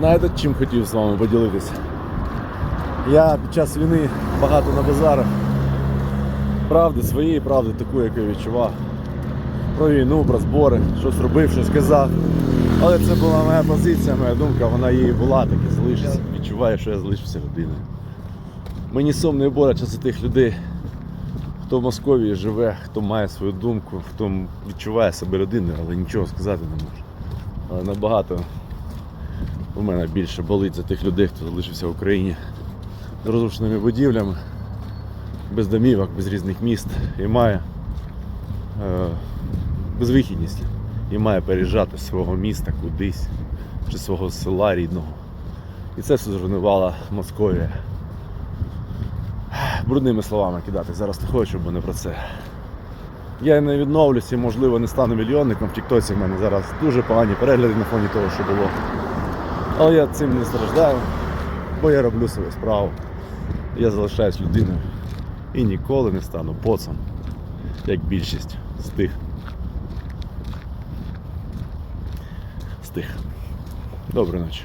Знаєте, чим хотів з вами поділитися? Я під час війни багато на базарах. Правди своєї, правди таку, яку я відчував. Про війну, про збори, щось робив, щось казав. Але це була моя позиція, моя думка, вона її була, так і залишиться. Відчуваю, що я залишився людиною. Мені сумно і боляче за тих людей, хто в Московії живе, хто має свою думку, хто відчуває себе людиною, але нічого сказати не може. Але набагато у мене більше болить за тих людей, хто залишився в Україні розрушеними будівлями, без домівок, без різних міст і має е, безвихідність і має переїжджати з свого міста кудись чи свого села рідного. І це все зруйнувала Московія. Брудними словами кидати зараз не хочу, бо не про це. Я не відновлюся можливо, не стану мільйонником. В Тіктоці в мене зараз дуже погані перегляди на фоні того, що було. Але я цим не страждаю, бо я роблю свою справу. Я залишаюсь людиною і ніколи не стану поцом, як більшість з тих. З тих. Доброї ночі.